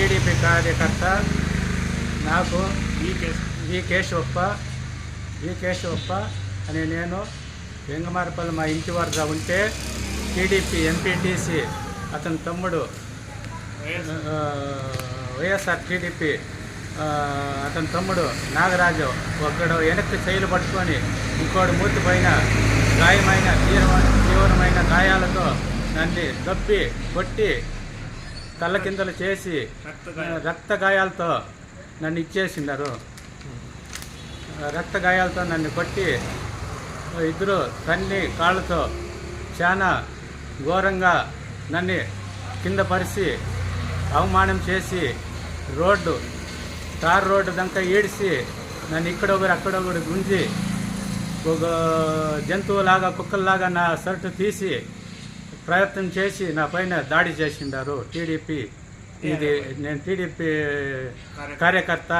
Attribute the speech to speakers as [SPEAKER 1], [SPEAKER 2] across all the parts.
[SPEAKER 1] TDP కార్యకర్త నాకు వి కేశవప్ప వి కేశవప్ప అని నేను వెంగమారపల్లి మా ఇంటి వద్ద ఉంటే టీడీపీ ఎంపీటీసీ అతని తమ్ముడు వైఎస్ఆర్ టీడీపీ అతని తమ్ముడు నాగరాజు ఒకడు వెనక్కి చేయలు పట్టుకొని ఇంకోటి మూతి పైన గాయమైన తీవ్రమైన గాయాలతో నన్ను దప్పి కొట్టి తల్ల కిందలు చేసి. రక్త గాయాలతో నన్ను ఇచ్చేసినారు రక్త గాయాలతో నన్ను కొట్టి ఇద్దరు తన్ని కాళ్ళతో చాలా ఘోరంగా నన్ను కింద పరిచి అవమానం చేసి రోడ్డు తార్ రోడ్డు దాకా ఈడిసి నన్ను ఇక్కడొకరు అక్కడొకరు గుంజి ఒక జంతువులాగా కుక్కల్లాగా నా షర్టు తీసి ప్రయత్నం చేసి నా పైన దాడి చేసిండారు టీడీపీ. ఇది నేను టీడీపీ కార్యకర్త.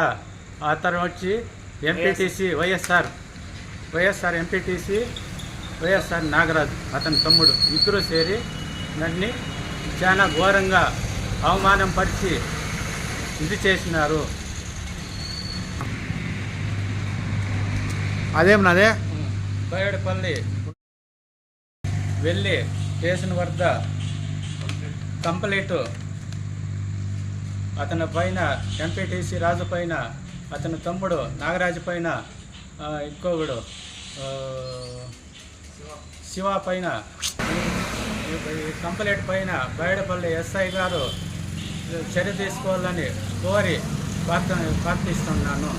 [SPEAKER 1] అతను వచ్చి MPTC YSR. YSR MPTC YSR Nagaraju అతని తమ్ముడు. ఇద్దరు చేరి నన్ను చాలా ఘోరంగా అవమానం పరిచి ఇది చేసినారు.
[SPEAKER 2] అదేమన్నదే
[SPEAKER 1] బయడపల్లి వెళ్ళి స్టేషన్ వద్ద కంప్లీట్. అతని పైన ఎంపీటీసీ రాజు పైన అతని తమ్ముడు నాగరాజు పైన ఇంకొకడు శివ పైన ఈ పైన బయడపల్లి ఎస్ఐ గారు చర్య తీసుకోవాలని కోరి ప్రార్థన ప్రార్థిస్తున్నాను.